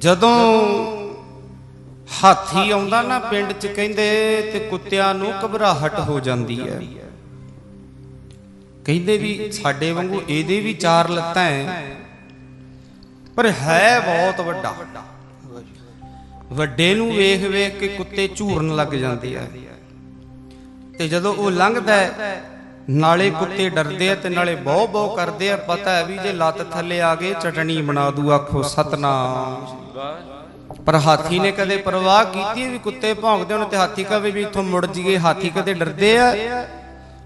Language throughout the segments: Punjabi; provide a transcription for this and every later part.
ਜਦੋਂ ਹਾਥੀ ਆਉਂਦਾ ਨਾ ਪਿੰਡ 'ਚ ਕਹਿੰਦੇ ਤੇ ਕੁੱਤਿਆਂ ਨੂੰ ਘਬਰਾਹਟ ਹੋ ਜਾਂਦੀ ਹੈ। ਕਹਿੰਦੇ ਵੀ ਸਾਡੇ ਵਾਂਗੂ ਇਹਦੇ ਵੀ ਚਾਰ ਲੱਤਾਂ ਐ, ਪਰ ਹੈ ਬਹੁਤ ਵੱਡਾ। ਵੱਡੇ ਨੂੰ ਵੇਖ ਵੇਖ ਕੇ ਕੁੱਤੇ ਝੂਰਨ ਲੱਗ ਜਾਂਦੇ ਆ। ਤੇ ਜਦੋਂ ਉਹ ਲੰਘਦਾ ਨਾਲੇ ਕੁੱਤੇ ਡਰਦੇ ਆ ਤੇ ਨਾਲੇ ਬਹੁ ਬਹੁ ਕਰਦੇ ਆ, ਪਤਾ ਹੈ ਵੀ ਜੇ ਲੱਤ ਥੱਲੇ ਆ ਗਏ, ਚਟਣੀ ਬਣਾ ਦੂ, ਆਖੋ ਸਤਨਾਮ। ਪਰ ਹਾਥੀ ਨੇ ਕਦੇ ਪਰਵਾਹ ਕੀਤੀ ਵੀ ਕੁੱਤੇ ਭੌਂਕਦੇ ਹੋਣ ਤੇ ਹਾਥੀ ਕਵੇ ਵੀ ਇੱਥੋਂ ਮੁੜ ਜੀਏ ਹਾਥੀ ਕਦੇ ਡਰਦੇ ਆ?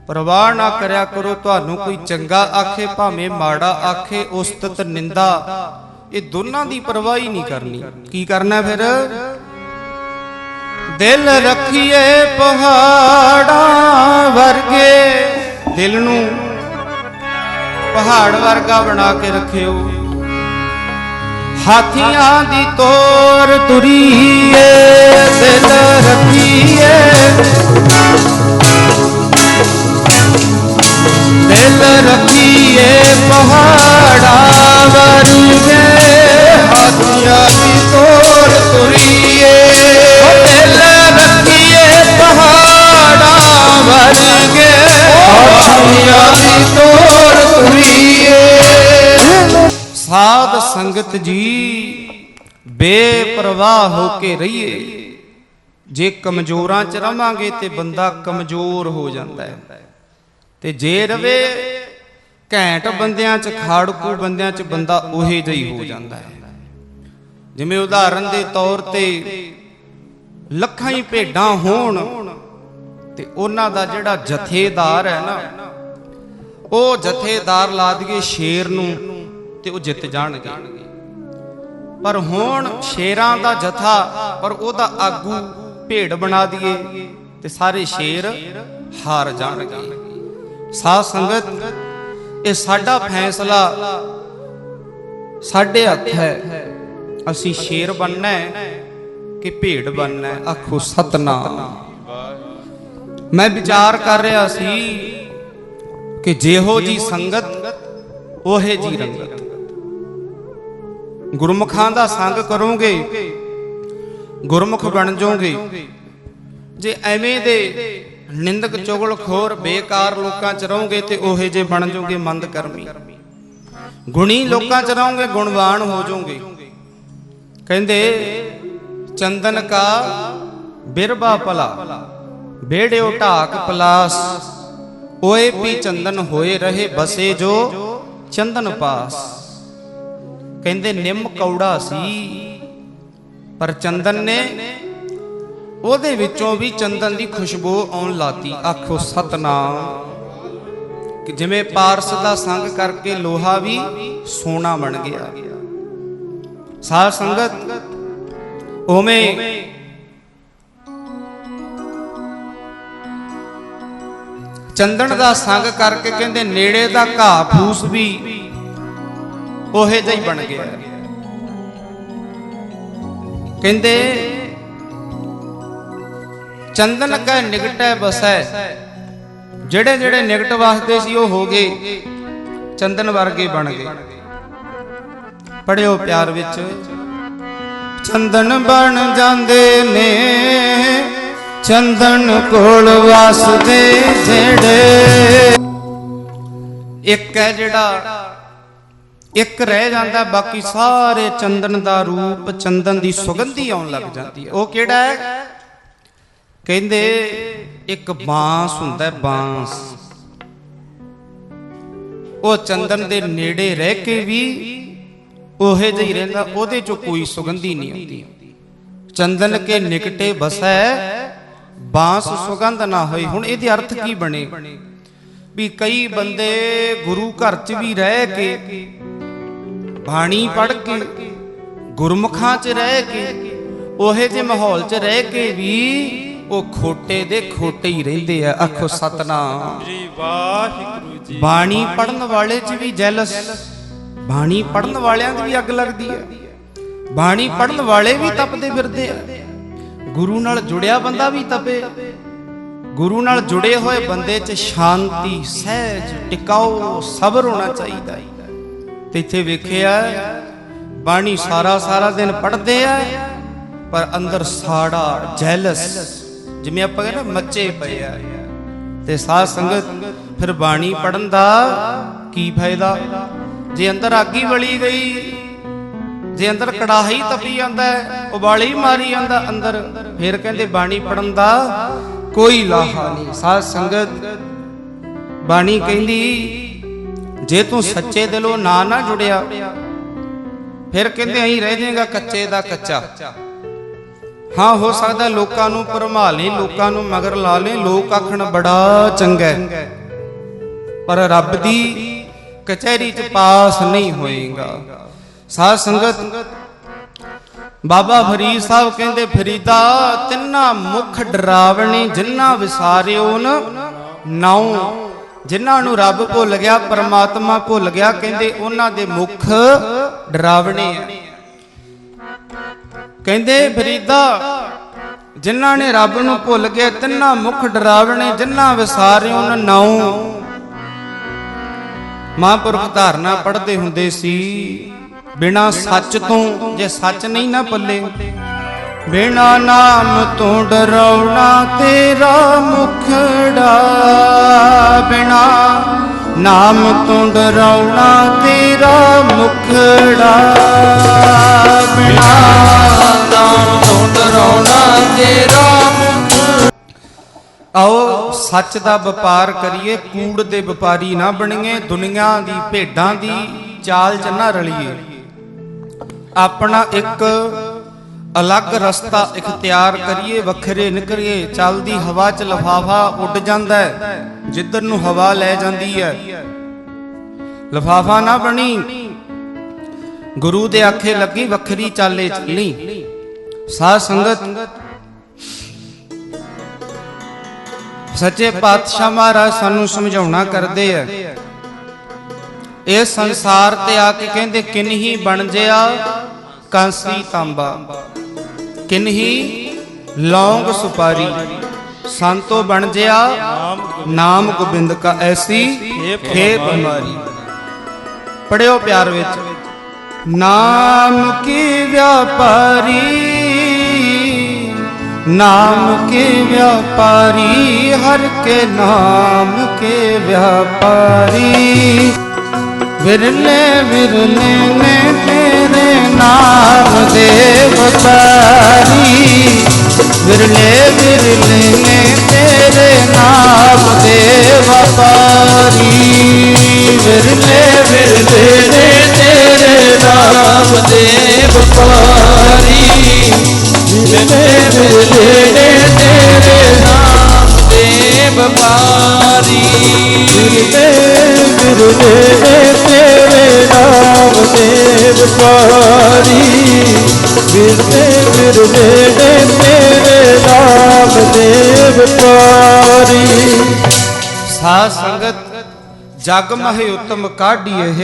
ਪਰਵਾਹ ਨਾ ਕਰਿਆ ਕਰੋ, ਤੁਹਾਨੂੰ ਕੋਈ ਚੰਗਾ ਆਖੇ, ਭਾਵੇਂ ਮਾੜਾ ਆਖੇ, ਉਸਤਤ, ਨਿੰਦਾ। ਇਹ ਦੋਨਾਂ ਦੀ ਪਰਵਾਹੀ ਨਹੀਂ ਕਰਨੀ। ਕੀ ਕਰਨਾ ਫਿਰ? ਦਿਲ ਰੱਖੀਏ ਪਹਾੜਾਂ ਵਰਗੇ। ਦਿਲ ਨੂੰ ਪਹਾੜ ਵਰਗਾ ਬਣਾ ਕੇ ਰੱਖਿਓ। ਹਾਥੀਆਂ ਦੀ ਤੋਰ ਤੁਰੀਏ, ਦਿਲ ਰੱਖੀਏ। ਦਿਲ ਰੱਖੀਏ ਪਹਾੜਾਂ ਹਾਥੀਆਂ ਦੀ ਤੋਰ ਤੁਰੀਏ ਸਾਧ ਸੰਗਤ ਜੀ, ਬੇਪਰਵਾਹ ਹੋ ਕੇ ਰਹੀਏ। ਜੇ ਕਮਜ਼ੋਰਾਂ ਚ ਰਵਾਂਗੇ ਤੇ ਬੰਦਾ ਕਮਜ਼ੋਰ ਹੋ ਜਾਂਦਾ ਹੈ। ਤੇ ਜੇ ਰਵੇ, ਘੈਂਟ ਬੰਦਿਆਂ ਚ, ਖਾੜਕੂ ਬੰਦਿਆਂ ਚ ਬੰਦਾ ਉਹੇ ਜਿਹੀ ਹੋ ਜਾਂਦਾ ਹੈ। ਜਿਵੇਂ ਉਦਾਹਰਨ ਦੇ ਤੌਰ ਤੇ ਲੱਖਾਂ ਹੀ ਭੇਡਾਂ ਹੋਣ, ਤੇ ਉਹਨਾਂ ਦਾ ਜਿਹੜਾ ਜਥੇਦਾਰ ਹੈ ਨਾ ਉਹ ਜਥੇਦਾਰ ਲਾ ਦਈਏ ਸ਼ੇਰ ਨੂੰ ਤੇ ਉਹ ਜਿੱਤ ਜਾਣਗੇ। ਪਰ ਹੁਣ ਸ਼ੇਰਾਂ ਦਾ ਜਥਾ, ਪਰ ਉਹਦਾ ਆਗੂ ਭੇਡ ਬਣਾ ਦਈਏ ਤੇ ਸਾਰੇ ਸ਼ੇਰ ਹਾਰ ਜਾਣਗੇ। ਸਾਧ ਸੰਗਤ, ਇਹ ਸਾਡਾ ਫੈਸਲਾ ਸਾਡੇ ਹੱਥ ਹੈ। ਅਸੀਂ ਸ਼ੇਰ ਬਣਨਾ ਹੈ ਕਿ ਭੇਡ ਬਣਨਾ ਹੈ। ਆਖੋ ਸਤਨਾਮ। ਮੈਂ ਵਿਚਾਰ ਕਰ ਰਿਹਾ ਸੀ ਕਿ ਜਿਹੋ ਜੀ ਸੰਗਤ ਉਹੇ ਜੀ ਰੰਗਤ। ਗੁਰਮੁਖਾਂ ਦਾ ਸੰਗ ਕਰੋਗੇ ਗੁਰਮੁਖ ਬਣ ਜਾਓਗੇ। ਜੇ ਐਵੇਂ ਦੇ ਨਿੰਦਕ ਚੁਗਲਖੋਰ ਬੇਕਾਰ ਲੋਕਾਂ ਚ ਰਹੋਗੇ ਤੇ ਉਹੇ ਜੇ ਬਣ ਜਾਓਗੇ ਮੰਦ ਕਰਮੀ ਗੁਣੀ ਲੋਕਾਂ ਚ ਰਹੋਗੇ ਗੁਣਵਾਨ ਹੋ ਜਾਓਗੇ। ਕਹਿੰਦੇ ਚੰਦਨ ਕਾ ਬਿਰਬਾ ਭਲਾ। ਬੇੜਿਓ ਢਾਕ ਪਲਾਸ। ਓਏ ਪੀ ਚੰਦਨ ਹੋਏ ਰਹੇ ਬਸੇ ਜੋ ਚੰਦਨ ਪਾਸ। ਕਹਿੰਦੇ, ਨਿੰਮ ਕੌੜਾ ਸੀ, ਪਰ ਚੰਦਨ ਨੇ ਉਹਦੇ ਵਿੱਚੋਂ ਵੀ ਚੰਦਨ ਦੀ ਖੁਸ਼ਬੂ ਆਉਣ ਲਾਤੀ। ਆਖੋ, ਸਤਨਾਮ। ਕਿ ਜਿਵੇਂ ਪਾਰਸ ਦਾ ਸੰਗ ਕਰਕੇ ਲੋਹਾ ਵੀ ਸੋਨਾ ਬਣ ਗਿਆ। ਸਾਧ ਸੰਗਤ, ਉਵੇਂ ਚੰਦਨ ਦਾ ਸੰਗ ਕਰਕੇ ਕਹਿੰਦੇ ਨੇੜੇ ਦਾ ਘਾਹ ਫੂਸ ਵੀ ਉਹੇ ਜਿਹਾ ਹੀ ਬਣ ਗਿਆ। ਕਹਿੰਦੇ, ਚੰਦਨ ਕਾ ਨਿਕਟੈ ਬਸੈ ਜਿਹੜੇ ਜਿਹੜੇ ਨਿਕਟ ਵਾਸਤੇ ਸੀ ਉਹ ਹੋ ਗਏ, ਚੰਦਨ ਵਰਗੇ ਬਣ ਗਏ। ਪੜਿਓ ਪਿਆਰ ਵਿੱਚ, ਚੰਦਨ ਬਣ ਜਾਂਦੇ ਨੇ। ਚੰਦਨ ਕੋਲ ਵਸਦੇ ਜਿਹੜੇ। ਇੱਕ ਹੈ ਜਿਹੜਾ, ਇੱਕ ਰਹਿ ਜਾਂਦਾ, ਬਾਕੀ ਸਾਰੇ ਚੰਦਨ ਦਾ ਰੂਪ ਚੰਦਨ ਦੀ ਸੁਗੰਧੀ ਆਉਣ ਲੱਗ ਜਾਂਦੀ ਹੈ। ਉਹ ਕਿਹੜਾ ਹੈ? ਕਹਿੰਦੇ ਇੱਕ ਬਾਂਸ ਹੁੰਦਾ ਹੈ, ਬਾਂਸ। ਉਹ ਚੰਦਨ ਦੇ ਨੇੜੇ ਰਹਿ ਕੇ ਵੀ ਉਹੇ ਜਿਹੀ ਰਹਿੰਦਾ, ਉਹਦੇ ਚੋਂ ਕੋਈ ਸੁਗੰਧੀ ਨਹੀਂ ਆਉਂਦੀ। ਚੰਦਨ ਕੇ ਨਿਕਟੇ ਬਸੈ ਬਾਂਸ ਸੁਗੰਧ ਨਾ ਹੋਈ। ਹੁਣ ਇਹਦੇ ਅਰਥ ਕੀ ਬਣੇ? ਵੀ ਕਈ ਬੰਦੇ ਗੁਰੂ ਘਰ 'ਚ ਵੀ ਰਹਿ ਕੇ ਬਾਣੀ ਪੜ੍ਹ ਕੇ ਗੁਰਮੁਖਾਂ 'ਚ ਰਹਿ ਕੇ ਉਹੇ ਜੇ ਮਾਹੌਲ 'ਚ ਰਹਿ ਕੇ ਵੀ ਉਹ ਖੋਟੇ ਦੇ ਖੋਟੇ ਹੀ ਰਹਿੰਦੇ ਆ। ਆਖੋ ਸਤਨਾਮ। ਜੀ ਵਾਹਿਗੁਰੂ ਜੀ। ਬਾਣੀ ਪੜਨ ਵਾਲੇ 'ਚ ਵੀ ਜੈਲਸ। ਬਾਣੀ ਪੜਨ ਵਾਲਿਆਂ ਦੀ ਵੀ ਅੱਗ ਲੱਗਦੀ ਹੈ ਬਾਣੀ ਪੜਨ ਵਾਲੇ ਵੀ ਤਪਦੇ ਫਿਰਦੇ ਆ। ਗੁਰੂ ਨਾਲ ਜੁੜਿਆ ਬੰਦਾ ਵੀ ਤਪੇ। ਗੁਰੂ ਨਾਲ ਜੁੜੇ ਹੋਏ ਬੰਦੇ 'ਚ ਸ਼ਾਂਤੀ, ਸਹਿਜ ਟਿਕਾਓ ਸਬਰ ਹੋਣਾ ਚਾਹੀਦਾ ਤੇ ਇੱਥੇ ਵੇਖਿਆ ਬਾਣੀ ਸਾਰਾ ਸਾਰਾ ਦਿਨ ਪੜ੍ਹਦੇ ਆ, ਪਰ ਅੰਦਰ ਸਾੜਾ ਜੈਲਸ, ਜਿਵੇਂ ਆਪਾਂ ਕਹਿੰਦੇ ਮੱਚੇ ਪਏ ਆ। ਤੇ ਸਾਧ ਸੰਗਤ ਫਿਰ ਬਾਣੀ ਪੜਨ ਦਾ ਕੀ ਫਾਇਦਾ? ਜੇ ਅੰਦਰ ਆਗੀ ਵਲੀ ਗਈ, ਜੇ ਅੰਦਰ ਕੜਾਹੀ ਤਪੀ ਜਾਂਦਾ ਉਬਾਲੀ ਮਾਰੀ ਜਾਂਦਾ ਅੰਦਰ ਫਿਰ ਕਹਿੰਦੇ ਬਾਣੀ ਪੜਨ ਦਾ ਕੋਈ ਲਾਹਾ ਨਹੀਂ। ਸਾਧ ਸੰਗਤ ਬਾਣੀ ਕਹਿੰਦੀ, ਜੇ ਤੂੰ ਸੱਚੇ ਦਿਲੋਂ ਨਾ ਨਾ ਜੁੜਿਆ, ਫਿਰ ਕਹਿੰਦੇ ਐਂ ਰਹਿ ਜਾਏਗਾ ਕੱਚੇ ਦਾ ਕੱਚਾ। ਹਾਂ, ਹੋ ਸਕਦਾ ਲੋਕਾਂ ਨੂੰ ਭਰਮਾ ਲਈ ਲੋਕਾਂ ਨੂੰ ਮਗਰ ਲਾ ਲੈ, ਲੋਕ ਆਖਣ ਬੜਾ ਚੰਗਾ ਹੈ। ਪਰ ਰੱਬ ਦੀ ਕਚਹਿਰੀ 'ਚ ਪਾਸ ਨਹੀਂ ਹੋਏਗਾ। ਸਾਧ ਸੰਗਤ ਬਾਬਾ ਫਰੀਦ ਸਾਹਿਬ ਕਹਿੰਦੇ, ਫਰੀਦਾ, ਤਿੰਨਾ ਮੁਖ ਡਰਾਵਣੇ ਜਿੰਨਾ ਵਿਸਾਰਿਓ ਨ ਨਾਉ। ਜਿਨ੍ਹਾਂ ਨੂੰ ਰੱਬ ਭੁੱਲ ਗਿਆ, ਪਰਮਾਤਮਾ ਭੁੱਲ ਗਿਆ, ਕਹਿੰਦੇ, ਉਹਨਾਂ ਦੇ ਮੁਖ ਡਰਾਵਣੇ ਆ। ਕਹਿੰਦੇ, ਫਰੀਦਾ, ਜਿਨ੍ਹਾਂ ਨੇ ਰੱਬ ਨੂੰ ਭੁੱਲ ਗਏ ਤਿੰਨਾ ਮੁਖ ਡਰਾਵਣੇ ਜਿਨ੍ਹਾਂ ਵਿਸਾਰਿਓ ਨ ਨਾਉ। ਮਹਾਂਪੁਰਖ ਧਾਰਨਾ ਪੜ੍ਹਦੇ ਹੁੰਦੇ ਸੀ। ਬਿਨਾ ਸੱਚ ਤੋਂ ਜੇ ਸੱਚ ਨਹੀਂ ਨਾ ਪੱਲੇ, ਬਿਨਾ ਨਾਮ ਤੋਂ ਡਰਾਉਣਾ ਤੇਰਾ ਮੁਖੜਾ ਬਿਨਾ ਨਾਮ ਤੋਂ ਡਰਾਉਣਾ ਤੇਰਾ ਮੁਖੜਾ ਬਿਨਾ ਨਾਮ ਤੋਂ ਡਰਾਉਣਾ ਤੇਰਾ ਆਓ ਸੱਚ ਦਾ ਵਪਾਰ ਕਰੀਏ, ਕੂੜ ਦੇ ਵਪਾਰੀ ਨਾ ਬਣੀਏ, ਦੁਨੀਆ ਦੀ ਭੇਡਾਂ ਦੀ ਚਾਲ ਚ ਨਾ ਰਲੀਏ। ਆਪਣਾ ਇੱਕ ਅਲੱਗ ਰਸਤਾ ਇਖਤਿਆਰ ਕਰੀਏ, ਵੱਖਰੇ ਨਿਕਲੀਏ ਚੱਲਦੀ ਹਵਾ ਚ ਲਫਾਫਾ ਉੱਡ ਜਾਂਦਾ ਹੈ, ਜਿੱਧਰ ਨੂੰ ਹਵਾ ਲੈ ਜਾਂਦੀ ਹੈ। ਲਫਾਫਾ ਨਾ ਬਣੀ, ਗੁਰੂ ਦੇ ਆਖੇ ਲੱਗੀ ਵੱਖਰੀ ਚਾਲੇ ਚੱਲੀ ਸਾਧ ਸੰਗਤ, ਸੱਚੇ ਪਾਤਸ਼ਾਹ ਮਹਾਰਾਜ ਸਾਨੂੰ ਸਮਝਾਉਣਾ ਕਰਦੇ ਆ। ਇਹ ਸੰਸਾਰ ਤੇ ਆ ਕੇ ਕਹਿੰਦੇ ਕਿਨਹੀ ਬਣ ਜਿਆ ਕਾਂਸੀ ਤਾਂਬਾ ਕਿਨਹੀ ਲੌਂਗ ਸੁਪਾਰੀ। ਸੰਤੋ ਬਣ ਜਿਆ, ਨਾਮ ਗੋਬਿੰਦ ਕਾ ਐਸੀ ਖੇਪ ਹਮਾਰੀ ਪੜਿਓ ਪਿਆਰ ਵਿੱਚ, ਨਾਮ ਕੀ ਵਿਆਪਾਰੀ, ਨਾਮ ਕੇ ਵਿਆਪਾਰੀ, ਹਰ ਕੇ ਨਾਮ ਕੇ ਵਿਆਪਾਰੀ। ਵਿਰਲੇ ਵਿਰਲੇ ਨੇ ਵਿਰਲੇ ਵਿਰਲੇ ਨੇ ਤੇਰੇ ਨਾਮ ਦੇ ਵਪਾਰੀ। ਵਿਰਲੇ ਵਿਰਲੇ ਨੇ ਤੇਰੇ ਨਾਮ ਦੇ ਵਪਾਰੀ। ਵਿਰਲੇ ਵਿਰਲੇ ਨੇ ਤੇਰੇ ਨਾਮ ਦੇ ਵਪਾਰੀ। ਵਿਰਲੇ ਵਿਰਲੇ ਨੇ ਤੇਰੇ ਨਾਮ ਦੇ ਵਪਾਰੀ। ਵਿਰਲੇ ਵਿਰਲੇ ਦੇ ਵਪਾਰੀ ਸਾਧ ਸੰਗਤ, ਜਗ ਮਹਿ ਉਤਮ ਕਾਢੀ ਇਹ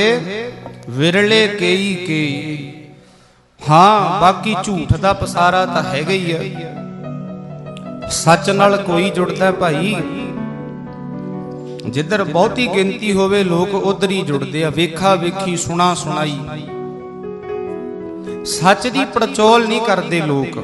ਵਿਰਲੇ ਕੇਈ ਕੇਈ। ਹਾਂ, ਬਾਕੀ ਝੂਠ ਦਾ ਪਸਾਰਾ ਤਾਂ ਹੈਗਾ ਹੀ ਹੈ ਸੱਚ ਨਾਲ ਕੋਈ ਜੁੜਦਾ ਭਾਈ। ਜਿੱਧਰ ਬਹੁਤੀ ਗਿਣਤੀ ਹੋਵੇ, ਲੋਕ ਉਧਰ ਹੀ ਜੁੜਦੇ ਆ। ਵੇਖਾ ਵੇਖੀ, ਸੁਣਾ ਸੁਣਾਈ। ਸੱਚ ਦੀ ਪੜਚੋਲ ਨਹੀਂ ਕਰਦੇ ਲੋਕ।